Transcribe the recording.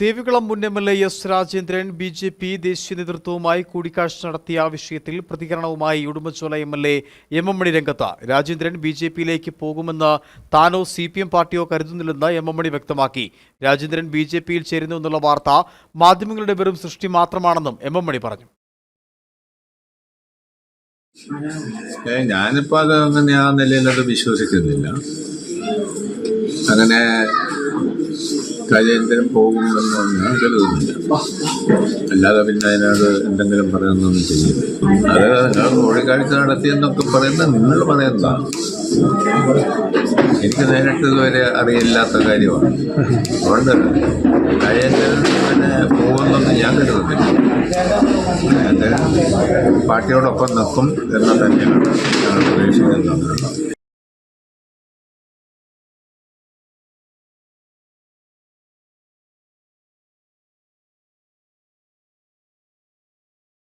ദേവികുളം മുൻ M L A S Rajendran B J P ദേശീയ നേതൃത്വവുമായി കൂടിക്കാഴ്ച നടത്തിയ വിഷയത്തിൽ പ്രതികരണവുമായി Udumbanchola M L A M M Mani രംഗത്ത്. രാജേന്ദ്രൻ ബി ജെ പിയിലേക്ക് പോകുമെന്ന് താനോ സി പി എം പാർട്ടിയോ കരുതുന്നില്ലെന്ന് എം എം മണി വ്യക്തമാക്കി. രാജേന്ദ്രൻ ബി ജെ പിയിൽ ചേരുന്നു എന്നുള്ള വാർത്ത മാധ്യമങ്ങളുടെ വെറും സൃഷ്ടി മാത്രമാണെന്നും എം എം മണി പറഞ്ഞു. ഞാനിപ്പോ അത് അങ്ങനെ ആ നിലയിൽ അത് വിശ്വസിക്കുന്നില്ല. അങ്ങനെ രാജേന്ദ്രൻ പോകുമെന്നൊന്നും ഞാൻ കരുതുന്നില്ല. അല്ലാതെ പിന്നെ അതിനോട് എന്തെങ്കിലും പറയുന്നൊന്നും ചെയ്യും അത് കൂടിക്കാഴ്ച നടത്തിയെന്നൊക്കെ പറയുന്നത് നിങ്ങൾ പറയുന്നതാണ് എനിക്ക് നേരിട്ട് ഇതുവരെ അറിയില്ലാത്ത കാര്യമാണ്. അതുകൊണ്ട് രാജേന്ദ്രൻ പിന്നെ പോകുമെന്നൊന്നും ഞാൻ കരുതുന്നില്ല. അദ്ദേഹം പാർട്ടിയോടൊപ്പം നിൽക്കും എന്ന് തന്നെയാണ്